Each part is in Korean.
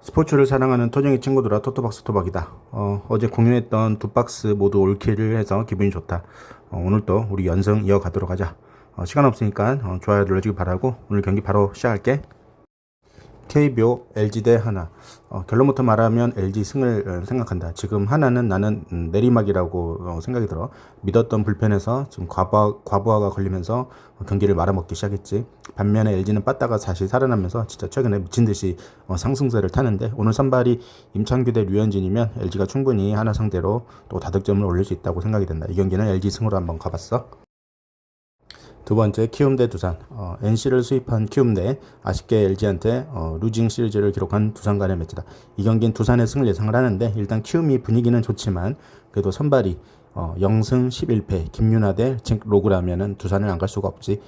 스포츠를 사랑하는 토종이 친구들아 토토박스 토박이다. 어, 어제 공유했던 두 박스 모두 올킬을 해서 기분이 좋다. 어, 오늘도 우리 연승 이어가도록 하자. 어, 시간 없으니까 어, 좋아요 눌러주기 바라고 오늘 경기 바로 시작할게. KBO LG 대 하나. 어, 결론부터 말하면 LG 승을 어, 생각한다. 지금 하나는 나는 음, 내리막이라고 어, 생각이 들어. 믿었던 불펜에서 지금 과부하, 과부하가 걸리면서 어, 경기를 말아먹기 시작했지. 반면에 LG는 빠따가 다시 살아나면서 진짜 최근에 미친 듯이 어, 상승세를 타는데 오늘 선발이 임창규 대 류현진이면 LG가 충분히 하나 상대로 또 다득점을 올릴 수 있다고 생각이 된다. 이 경기는 LG 승으로 한번 가봤어. 두 번째 키움 대 두산 어, NC를 수입한 키움 대 아쉽게 LG한테 어, 루징 시리즈를 기록한 두산 간의 매치다. 이 경기는 두산의 승을 예상을 하는데 일단 키움이 분위기는 좋지만 그래도 선발이 어, 0승 11패 김윤아 대잭 로그라면은 두산을 안 갈 수가 없지.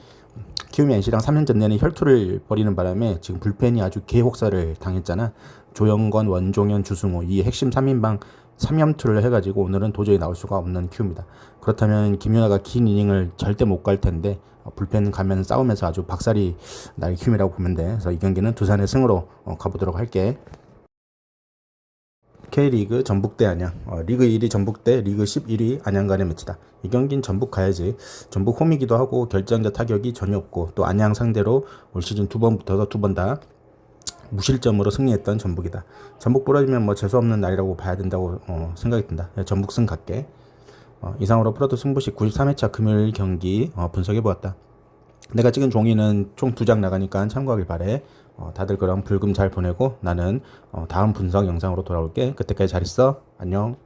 키움이 NC랑 3년 전 내내 혈투를 벌이는 바람에 지금 불펜이 아주 개혹사를 당했잖아. 조영건, 원종현, 주승호 이 핵심 3인방 3연투를 해가지고 오늘은 도저히 나올 수가 없는 키움이다. 그렇다면 김윤아가 긴 이닝을 절대 못 갈 텐데 어, 불펜 가면 싸우면서 아주 박살이 날 키움이라고 보면 돼. 그래서 이 경기는 두산의 승으로 어, 가보도록 할게. K리그 전북 대 안양 어, 리그 1위 전북 대 리그 11위 안양 간의 매치다 이 경기는 전북 가야지 전북 홈이기도 하고 결정적 타격이 전혀 없고 또 안양 상대로 올 시즌 두 번 붙어서 두 번 다 무실점으로 승리했던 전북이다 전북 부러지면 뭐 재수없는 날이라고 봐야 된다고 어, 생각이 든다 예, 전북 승 갈게 어, 이상으로 프로토 승부시 93회차 금요일 경기 어, 분석해 보았다 내가 찍은 종이는 총 두 장 나가니까 참고하길 바래. 어, 다들 그럼 불금 잘 보내고 나는 어, 다음 분석 영상으로 돌아올게. 그때까지 잘 있어. 안녕.